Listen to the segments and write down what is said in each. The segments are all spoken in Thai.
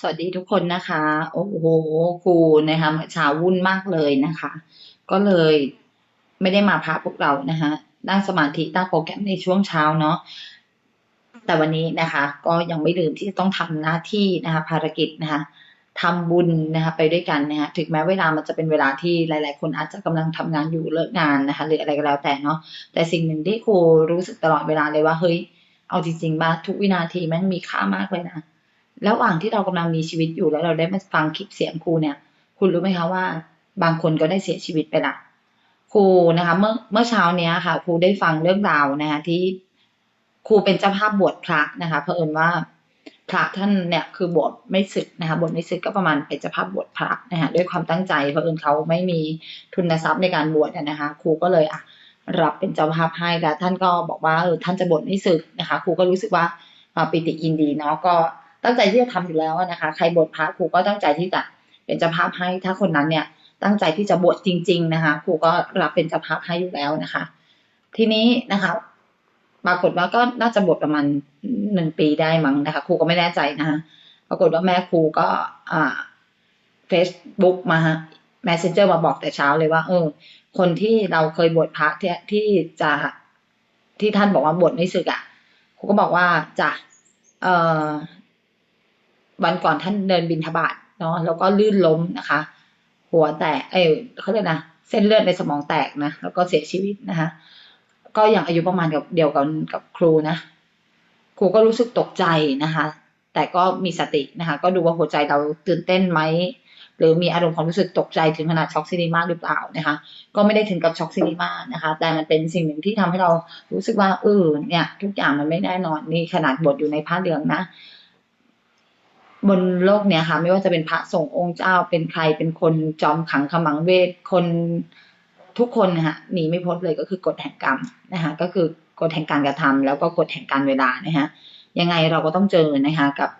สวัสดีทุกคนนะคะ โอ้โหครูนะคะเมื่อเช้าวุ่นมากเลยนะคะ ก็เลยไม่ได้มาพาพวกเรานะคะนั่งสมาธิตั้งโปรแกรมในช่วงเช้าเนาะแต่วันนี้นะคะ ก็ยังไม่ลืมที่จะต้องทำหน้าที่นะคะ ภารกิจนะคะทำบุญนะคะไปด้วยกันนะคะถึงแม้เวลามันจะเป็นเวลาที่หลาย ๆ คนอาจจะกำลังทำงานอยู่เลิกงานนะคะหรืออะไรก็แล้วแต่เนาะแต่สิ่งหนึ่งที่ครูรู้สึกตลอดเวลาเลยว่าเฮ้ยเอาจริงๆบ้าทุกวินาทีแม่งมีค่ามากเลยนะ ระหว่างที่เรากำลังมีชีวิตอยู่แล้วเราได้มาฟังคลิปเสียงครูเนี่ย คุณรู้ไหมคะว่า บางคนก็ได้เสียชีวิตไปละครูนะคะ เมื่อเมื่อเช้าเนี้ยค่ะ ครูได้ฟังเรื่องราวนะคะที่ครูเป็นเจ้าภาพบวชพระนะคะเผอิญว่าพระท่านเนี่ยคือบวชไม่ศึกนะคะบวชไม่ศึกก็ประมาณเป็นเจ้าภาพบวชพระนะคะด้วยความตั้งใจเผอิญเขาไม่มีทุนทรัพย์ในการบวชนะคะครูก็เลยอะรับเป็นเจ้าภาพให้แล้วท่านก็บอกว่าเออท่านจะบวชไม่ศึกนะคะครูก็รู้สึกว่าปิติยินดีเนาะก็ ตั้งใจที่จะทำอยู่แล้วนะคะ ใครบวชพระครูก็ตั้งใจที่จะเป็นเจ้าภาพให้ ถ้าคนนั้นเนี่ยตั้งใจที่จะบวชจริง ๆ นะคะ ครูก็รับเป็นเจ้าภาพให้อยู่แล้วนะคะ ทีนี้นะคะปรากฏว่าก็น่าจะบวชประมาณหนึ่งปีได้มั้งนะคะ ครูก็ไม่แน่ใจนะคะปรากฏว่าแม่ครูก็อ่าเฟซบุ๊กมาแมสเซนเจอร์มาบอกแต่เช้าเลยว่า เออ คนที่เราเคยบวชพระที่ที่จะที่ท่านบอกว่าบวชไม่สึกอะครูก็บอกว่าจะเอ่อ วันก่อนท่านเดินบินทบาทเนาะแล้วก็ลื่นล้มนะคะ หัวแตกเอ้เขาเรียกนะเส้นเลือดในสมองแตกนะแล้วก็เสียชีวิตนะคะ ก็อยังอายุประมาณกับเดียวกันกับครูนะ ครูก็รู้สึกตกใจนะคะ แต่ก็มีสตินะคะ ก็ดูว่าหัวใจเราตื่นเต้นไหมหรือมีอารมณ์ความรู้สึกตกใจถึงขนาดช็อกซินิมาหรือเปล่านะคะ ก็ไม่ได้ถึงกับช็อกซินิมานะคะ แต่มันเป็นสิ่งหนึ่งที่ทำให้เรารู้สึกว่าเออเนี่ย ทุกอย่างมันไม่แน่นอนนี่ขนาดบทอยู่ในผ้าเหลืองนะ บนโลกเนี้ยค่ะไม่ว่าจะเป็นพระสงฆ์องค์เจ้าเป็นใครเป็นคนจอมขังขมังเวทคนทุกคนนะคะหนีไม่พ้นเลยก็คือกฎแห่งกรรมนะคะก็คือกฎแห่งการกระทำแล้วก็กฎแห่งการเวลานะคะยังไงเราก็ต้องเจอนะคะกับ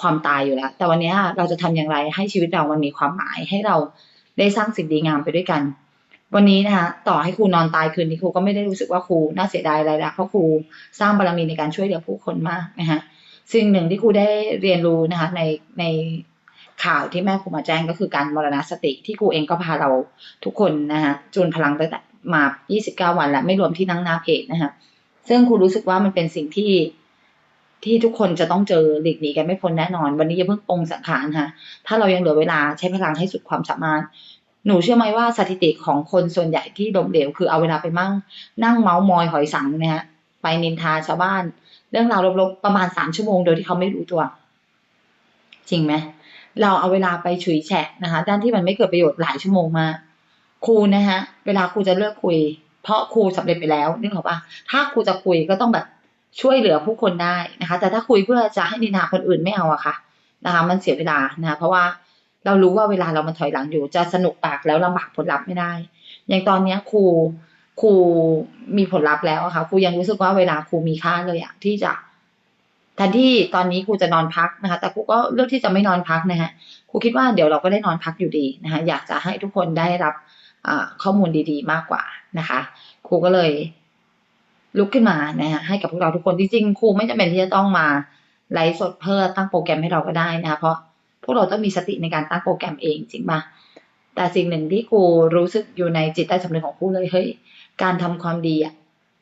ความตายอยู่แล้ว แต่วันนี้เราจะทำอย่างไรให้ชีวิตเรามันมีความหมายให้เราได้สร้างสิ่งดีงามไปด้วยกัน วันนี้นะคะต่อให้ครูนอนตายคืนนี้ครูก็ไม่ได้รู้สึกว่าครูน่าเสียดายอะไรละเพราะครูสร้างบารมีในการช่วยเหลือผู้คนมากนะคะ สิ่งหนึ่งที่ครูได้เรียนรู้นะคะในในข่าวที่แม่ครูมาแจ้งก็คือการมรณสติที่ครูเองก็พาเราทุกคนนะคะจูนพลังตั้งแต่มา 29 วันแล้วไม่รวมที่นั่งหน้าเพจนะคะซึ่งครูรู้สึกว่ามันเป็นสิ่งที่ที่ทุกคนจะต้องเจอหลีกหนีกันไม่พ้นแน่นอน วันนี้อย่าเพิ่งปงสังขารค่ะ ถ้าเรายังเหลือเวลาใช้พลังให้สุดความสามารถ หนูเชื่อไหมว่าสถิติของคนส่วนใหญ่ที่ล้มเหลว คือเอาเวลาไปมั่งนั่งเมาส์มอยหอยสังนะฮะไปนินทาชาวบ้าน เรื่องราวลบๆประมาณสามชั่วโมงโดยที่เขาไม่รู้ตัว จริงไหมเราเอาเวลาไปฉุยแฉะนะคะ ด้านที่มันไม่เกิดประโยชน์หลายชั่วโมงมาครูนะฮะ เวลาครูจะเลิกคุย เพราะครูสำเร็จไปแล้วนึกออกปะถ้าครูจะคุยก็ต้องแบบช่วยเหลือผู้คนได้นะคะ แต่ถ้าคุยเพื่อจะให้นินทาคนอื่นไม่เอาอะค่ะนะคะ มันเสียเวลานะคะเพราะว่าเรารู้ว่าเวลาเรามันถอยหลังอยู่ จะสนุกปากแล้วลำบากผลลัพธ์ไม่ได้ อย่างตอนนี้ครู ครูมีผลลัพธ์แล้วค่ะครูยังรู้สึกว่าเวลาครูมีค่าเลยอะที่จะแทนที่ตอนนี้ครูจะนอนพักนะคะ แต่ครูก็เลือกที่จะไม่นอนพักนะฮะครูคิดว่าเดี๋ยวเราก็ได้นอนพักอยู่ดีนะคะอยากจะให้ทุกคนได้รับข้อมูลดีๆ มากกว่านะคะครูก็เลยลุกขึ้นมานะฮะให้กับพวกเราทุกคนจริงๆครูไม่จำเป็นที่จะต้องมาไลฟ์สดเพื่อตั้งโปรแกรมให้เราก็ได้นะคะเพราะพวกเราต้องมีสติในการตั้งโปรแกรมเองจริงปะแต่สิ่งหนึ่งที่ครูรู้สึกอยู่ในจิตใต้สำนึกของครูเลยเฮ้ย การทำความดีอะ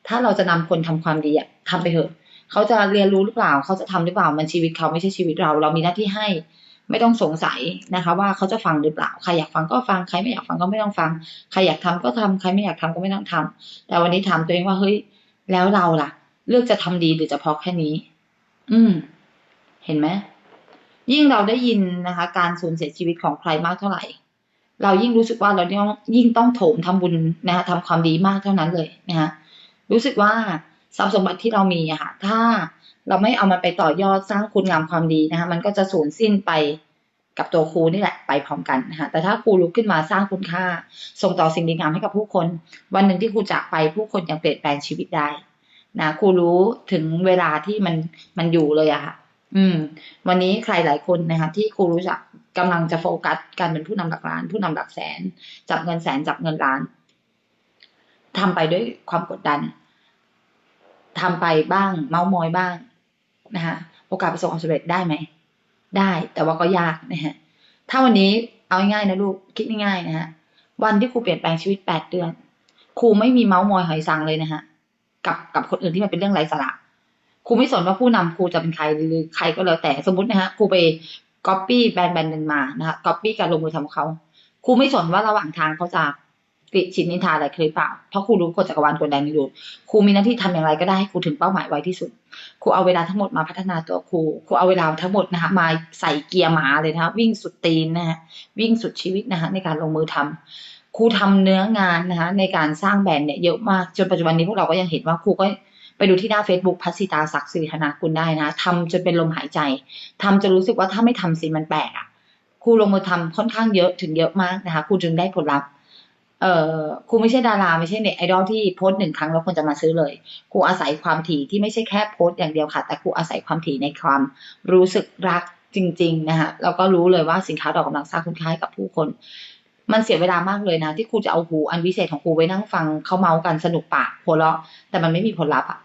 ถ้าเราจะนำคนทำความดีอะทำไปเถอะ เขาจะเรียนรู้หรือเปล่า เขาจะทำหรือเปล่า มันชีวิตเขาไม่ใช่ชีวิตเรา เรามีหน้าที่ให้ ไม่ต้องสงสัยนะคะ ว่าเขาจะฟังหรือเปล่า ใครอยากฟังก็ฟัง ใครไม่อยากฟังก็ไม่ต้องฟัง ใครอยากทำก็ทำใครไม่อยากทำก็ไม่ต้องทำแต่วันนี้ถามตัวเองว่า เฮ้ย แล้วเราล่ะ เลือกจะทำดีหรือจะพอแค่นี้ อืม เห็นไหม ยิ่งเราได้ยินนะคะ การสูญเสียชีวิตของใครมากเท่าไหร่ เรายิ่งรู้สึกว่าเราต้องยิ่งต้องโถมทำบุญนะคะทำความดีมากเท่านั้นเลยนะคะรู้สึกว่าทรัพย์สมบัติที่เรามีอะค่ะถ้าเราไม่เอามันไปต่อยอดสร้างคุณงามความดีนะคะมันก็จะสูญสิ้นไปกับตัวครูนี่แหละไปพร้อมกันนะคะแต่ถ้าครูลุกขึ้นมาสร้างคุณค่า ส่งต่อสิ่งดีงามให้กับผู้คน วันหนึ่งที่ครูจากไปผู้คนยังเปลี่ยนแปลงชีวิตได้นะครูรู้ถึงเวลาที่มันมันอยู่เลยอะค่ะ อืม วันนี้ใครหลายคนนะคะที่ครูรู้จัก กำลังจะโฟกัสการเป็นผู้นำหลักล้าน ผู้นำหลักแสน จับเงินแสนจับเงินล้านทำไปด้วยความกดดันทำไปบ้าง เมามอยบ้างนะคะโอกาสประสบความสำเร็จได้ไหม ได้ แต่ว่าก็ยากนะฮะ ถ้าวันนี้เอาง่ายๆนะลูก คิดง่ายๆนะฮะ วันที่ครูเปลี่ยนแปลงชีวิตแปดเดือน ครูไม่มีเมาส์มอยหอยสังเลยนะฮะ กับกับคนอื่นที่มันเป็นเรื่องไร้สาระ ครูไม่สนว่าผู้นำครูจะเป็นใครหรือใครก็แล้วแต่ สมมตินะฮะ ครูไป ก๊อปปี้แบรนด์แบรนด์หนึ่งมานะฮะก๊อปปี้การลงมือทำของเขาครูไม่สนว่าระหว่างทางเขาจะกริดชินนินทาอะไรเคยเปล่า เพราะครูรู้กฎจักรวาลกฎแดงนี้อยู่ครูมีหน้าที่ทำอย่างไรก็ได้ให้ครูถึงเป้าหมายไวที่สุด ครูเอาเวลาทั้งหมดมาพัฒนาตัวครู ครูเอาเวลาทั้งหมดนะคะมาใส่เกียร์หมาเลยนะคะวิ่งสุดตีนนะฮะวิ่งสุดชีวิตนะคะในการลงมือทำครูทำเนื้องานนะคะในการสร้างแบรนด์เนี่ยเยอะมากจนปัจจุบันนี้พวกเราก็ยังเห็นว่าครูก็ ไปดูที่หน้า Facebook พัสสิตาศักดิ์สิริธนาคุณได้นะทำจนเป็นลมหายใจทำจนรู้สึกว่าถ้าไม่ทำสิมันแปลกอะครูลงมือทำค่อนข้างเยอะถึงเยอะมากนะคะครูจึงได้ผลลัพธ์เอ่อครูไม่ใช่ดาราไม่ใช่เน็ตไอดอลที่โพสต์หนึ่งครั้งแล้วคนจะมาซื้อเลยครูอาศัยความถี่ที่ไม่ใช่แค่โพสต์อย่างเดียวค่ะ แต่ครูอาศัยความถี่ในความรู้สึกรักจริง ๆ นะคะแล้วก็รู้เลยว่าสินค้าเรากำลังสร้างคุณค่าให้กับผู้คน มันเสียเวลามากเลยนะ ที่ครูจะเอาหูอันวิเศษของครูไว้นั่งฟังเขาเมาส์กันสนุกปากหัวเราะแต่มันไม่มีผลลัพธ์อะ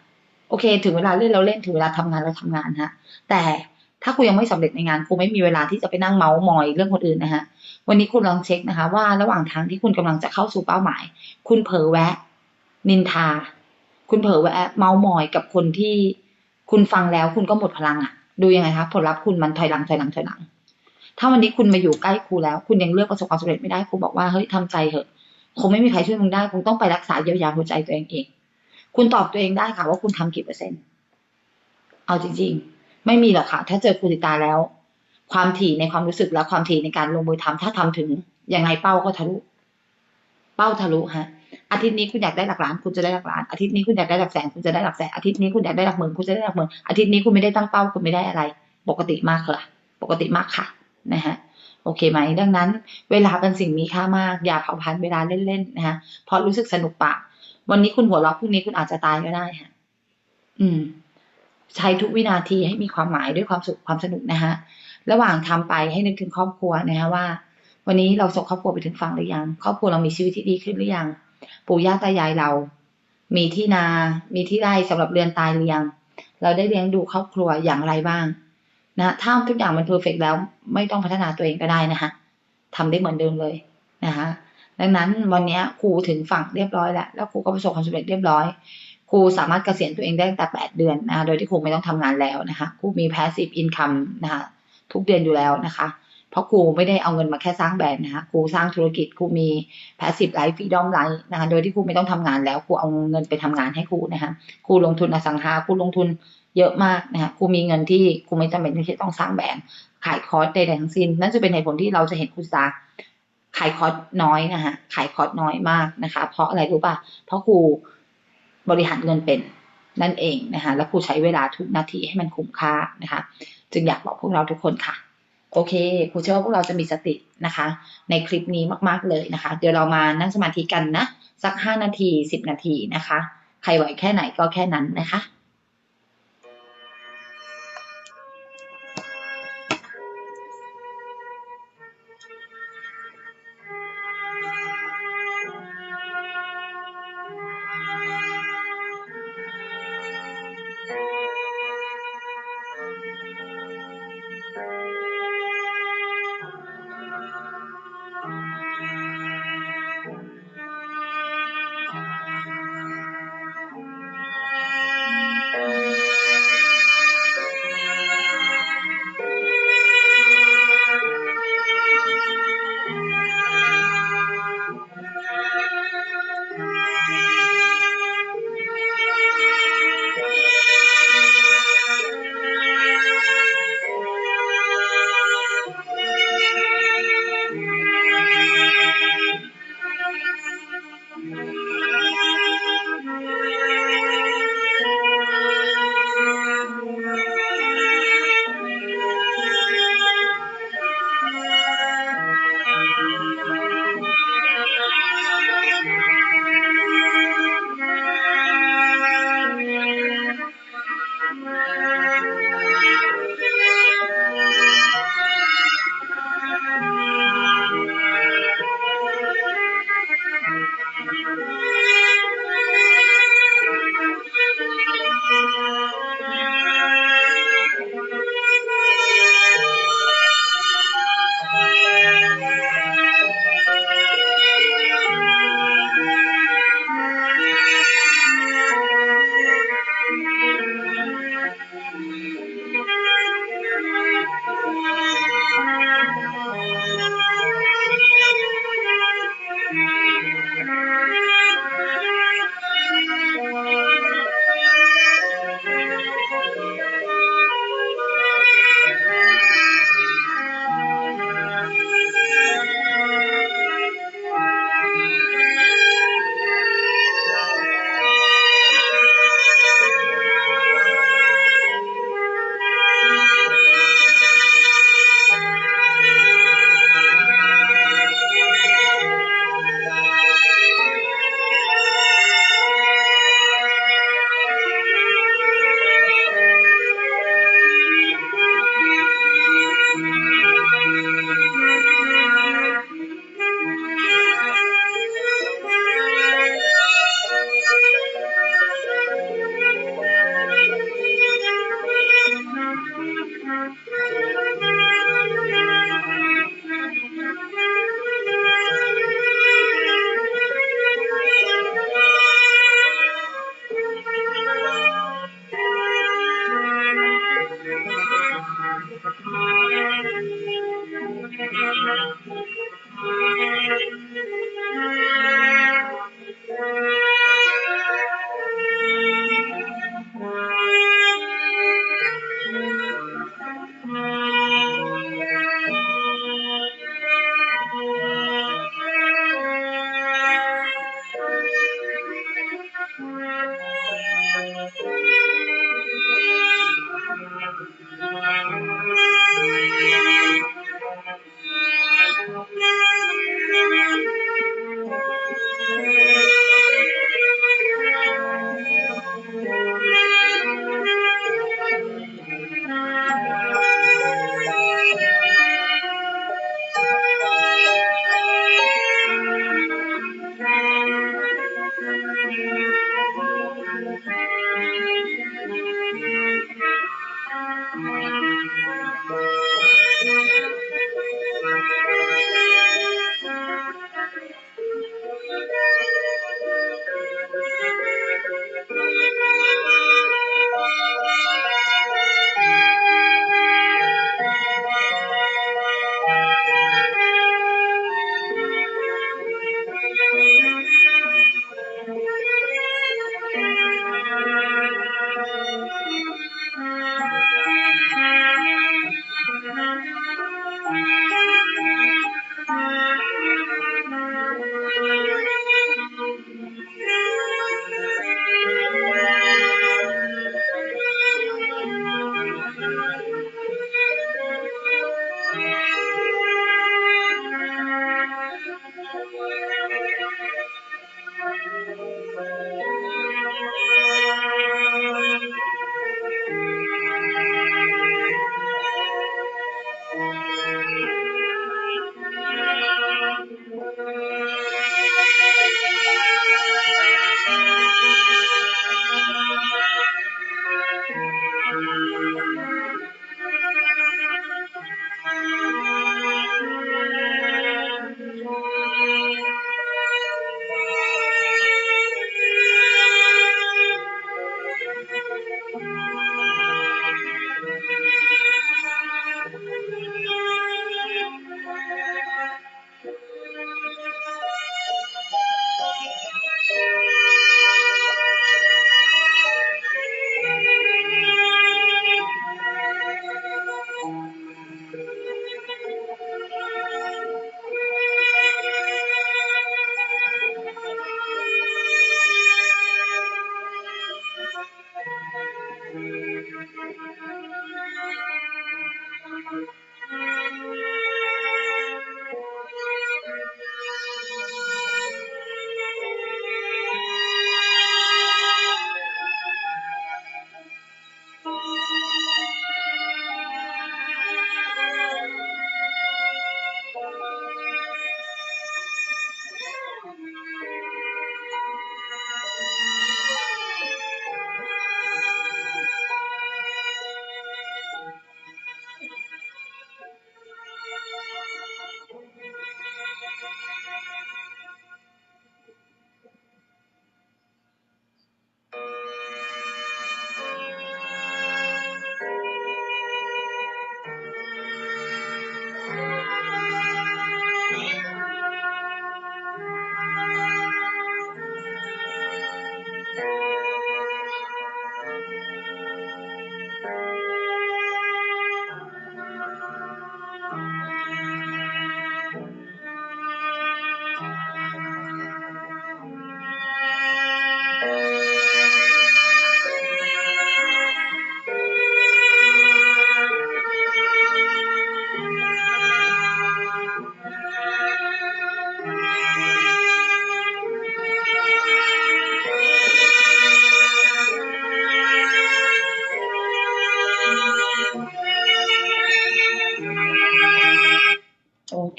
โอเค ถึงเวลาเล่นเราเล่นถึงเวลาทำงานเราทำงานฮะ แต่ถ้าครูยังไม่สำเร็จในงานครูไม่มีเวลาที่จะไปนั่งเมาส์มอยเรื่องคนอื่นนะฮะวันนี้คุณลองเช็คนะคะ ว่าระหว่างทางที่คุณกำลังจะเข้าสู่เป้าหมาย คุณเผลอแวะ นินทา คุณเผลอแวะเมาส์มอยกับคนที่คุณฟังแล้วคุณก็หมดพลังอะ่ะ ดูยังไงคะผลลัพธ์คุณมันถอยหลังถอยหลังถอยหลัง ถ้าวันนี้คุณมาอยู่ใกล้ครูแล้ว คุณยังเลือกประสบความสำเร็จไม่ได้ครูบอกว่าเฮ้ยทำใจเถอะคงไม่มีใครช่วยมึงได้คงต้องไปรักษาเยียวยาหัวใจตัวเองเอง คุณตอบตัวเองได้ค่ะ ว่าคุณทำกี่เปอร์เซ็นต์ เอาจริง ๆ ไม่มีหรอกค่ะ ถ้าเจอครูติตาแล้ว ความถี่ในความรู้สึกและความถี่ในการลงมือทำถ้าทำถึงยังไงเป้าก็ทะลุ เป้าทะลุฮะ อาทิตย์นี้คุณอยากได้หลักล้าน คุณจะได้หลักล้าน อาทิตย์นี้คุณอยากได้หลักแสน คุณจะได้หลักแสน อาทิตย์นี้คุณอยากได้หลักหมื่น คุณจะได้หลักหมื่น อาทิตย์นี้คุณไม่ได้ตั้งเป้า คุณไม่ได้อะไร ปกติมากค่ะ ปกติมากค่ะ นะฮะโอเคไหม ดังนั้น เวลาเป็นสิ่งมีค่ามาก อย่าเผาพันเวลาเล่นๆนะฮะเพราะรู้สึกสนุกปาก วันนี้คุณหัวเราะพรุ่งนี้คุณอาจจะตายก็ได้ฮะอืม ใช้ทุกวินาทีให้มีความหมายด้วยความสุขความสนุกนะฮะ ระหว่างทำไปให้นึกถึงครอบครัวนะฮะว่า วันนี้เราส่งครอบครัวไปถึงฝั่งหรือยัง ครอบครัวเรามีชีวิตที่ดีขึ้นหรือยัง ปู่ย่าตายายเรา มีที่นา มีที่ไร่สำหรับเรือนตายหรือยัง เราได้เลี้ยงดูครอบครัวอย่างไรบ้าง นะถ้าทุกอย่างมันเพอร์เฟกแล้ว ไม่ต้องพัฒนาตัวเองก็ได้นะคะทำได้เหมือนเดิมเลยนะคะ ดังนั้นวันนี้ครูถึงฝั่งเรียบร้อยแล้ว แล้วครูก็ประสบความสำเร็จเรียบร้อย ครูสามารถเกษียณตัวเองได้ตั้งแต่แปดเดือนนะคะโดยที่ครูไม่ต้องทำงานแล้วนะคะ ครูมี passive income นะคะทุกเดือนอยู่แล้วนะคะ เพราะครูไม่ได้เอาเงินมาแค่สร้างแบรนด์นะคะ ครูสร้างธุรกิจ ครูมี passive life freedom life นะคะ โดยที่ครูไม่ต้องทำงานแล้ว ครูเอาเงินไปทำงานให้ครูนะคะ ครูลงทุนอสังหา ครูลงทุนเยอะมากนะคะครูมีเงินที่ครูไม่จำเป็นที่จะต้องสร้างแบรนด์ ขายคอร์สใดๆทั้งสิ้น นั่นจะเป็นเหตุผลที่เราจะเห็นครูสา ขายคอร์สน้อยนะคะขายคอร์สน้อยมากนะคะ เพราะอะไรรู้ป่ะ เพราะครูบริหารเงินเป็นนั่นเองนะคะ แล้วครูใช้เวลาทุกนาทีให้มันคุ้มค่านะคะ จึงอยากบอกพวกเราทุกคนค่ะ โอเคครูเชื่อว่าพวกเราจะมีสตินะคะ ในคลิปนี้มากๆเลยนะคะ เดี๋ยวเรามานั่งสมาธิกันนะ สักห้านาทีสิบนาทีนะคะ ใครไหวแค่ไหนก็แค่นั้นนะคะ Thank you.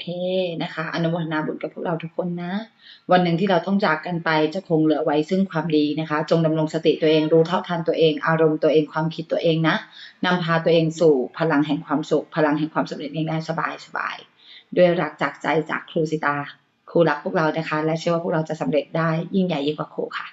เคนะคะ อนุโมทนาบุญกับพวกเราทุกคนนะ วันหนึ่งที่เราต้องจากกันไปจะคงเหลือไว้ซึ่งความดีนะคะ จงดำรงสติตัวเองรู้เท่าทันตัวเอง อารมณ์ตัวเองความคิดตัวเองนะนำพาตัวเองสู่พลังแห่งความสุข พลังแห่งความสำเร็จง่ายๆสบายสบายๆด้วยรักจากใจจากครูสิตาครูรักพวกเรานะคะ และเชื่อว่าพวกเราจะสำเร็จได้ยิ่งใหญ่ยิ่งกว่าครูค่ะ